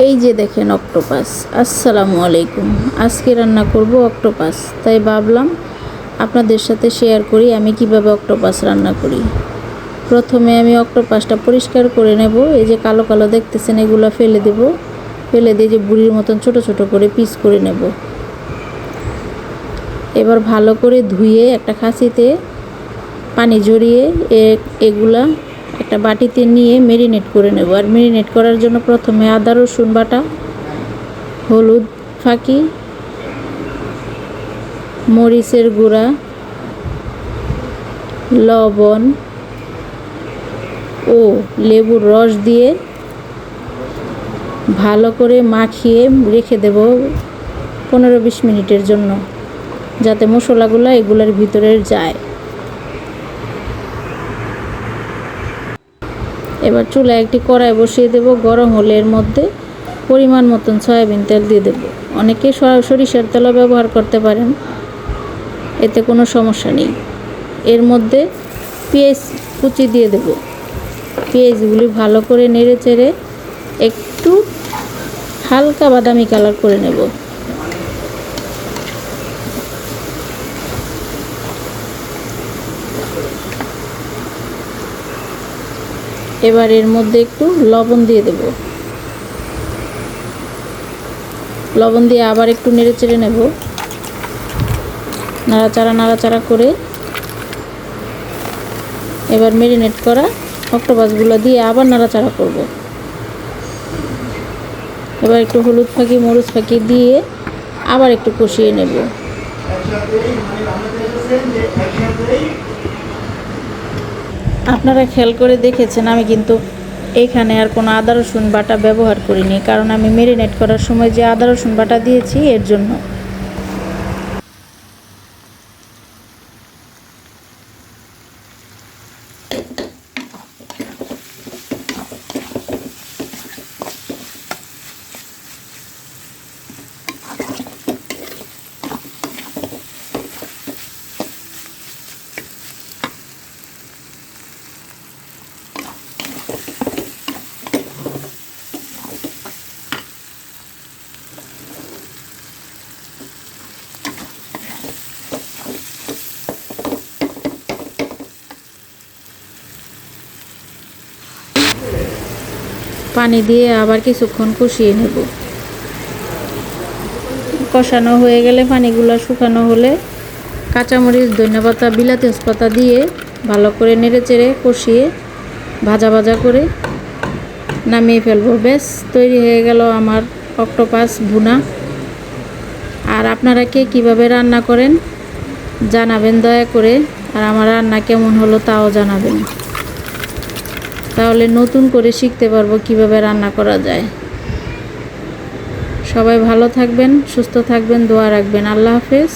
এই যে দেখেন অক্টোপাস আসসালামু আলাইকুম। আজকে রান্না করব অক্টোপাস তাই ভাবলাম আপনাদের সাথে শেয়ার করি আমি কীভাবে অক্টোপাস রান্না করি। প্রথমে আমি অক্টোপাসটা পরিষ্কার করে নেব, এই যে কালো কালো দেখতেছেন এগুলো ফেলে দেব, ফেলে দিয়ে যে বুড়ির মতন ছোট ছোট করে পিস করে নেব। এবার ভালো করে ধুয়ে একটা খাসিতে পানি জড়িয়ে এগুলা একটা বাটিতে নিয়ে মেরিনেট করে নেব। আর মেরিনেট করার জন্য প্রথমে আদা, রসুন বাটা, হলুদ ফাঁকি, মরিচের গুঁড়া, লবণ ও লেবুর রস দিয়ে ভালো করে মাখিয়ে রেখে দেব পনেরো বিশ মিনিটের জন্য, যাতে মশলাগুলো এগুলোর ভিতরে যায়। এবার চুলায় একটি কড়াই বসিয়ে দেব, গরম হলে এর মধ্যে পরিমাণ মতন সয়াবিন তেল দিয়ে দেব। অনেকে সরিষার তেলও ব্যবহার করতে পারেন, এতে কোনো সমস্যা নেই। এর মধ্যে পেঁয়াজ কুচি দিয়ে দেব। পেঁয়াজগুলি ভালো করে নেড়ে চেড়ে একটু হালকা বাদামি কালার করে নেব। এবার এর মধ্যে একটু লবণ দিয়ে দেব। লবণ দিয়ে আবার একটু নেড়ে চেড়ে নেব। নাড়াচাড়া নাড়াচাড়া করে এবার মেরিনেট করা অক্টোপাসগুলো দিয়ে আবার নাড়াচাড়া করব। এবার একটু হলুদ ফাঁকি, মরিচ ফাঁকি দিয়ে আবার একটু কষিয়ে নেব। আপনারা খেয়াল করে দেখেছেন, আমি কিন্তু এখানে আর কোনো আদা রসুন বাটা ব্যবহার করিনি, কারণ আমি মেরিনেট করার সময় যে আদা রসুন বাটা দিয়েছি এর জন্য। পানি দিয়ে আবার কিছুক্ষণ কষিয়ে নেব। কষানো হয়ে গেলে পানিগুলো শুকানো হলে কাঁচামরিচ ধনেপাতা বিলাতি পাতা দিয়ে ভালো করে নেড়ে চেড়ে কষিয়ে ভাজা ভাজা করে নামিয়ে ফেলব। বেশ তৈরি হয়ে গেল আমার অক্টোপাস ভুনা। আর আপনারা কে কীভাবে রান্না করেন জানাবেন দয়া করে। আর আমার রান্না কেমন হলো তাও জানাবেন। তাহলে নতুন করে শিখতে পারব কীভাবে রান্না করা যায়। সবাই ভালো থাকবেন, সুস্থ থাকবেন, দোয়া রাখবেন। আল্লাহ হাফেজ।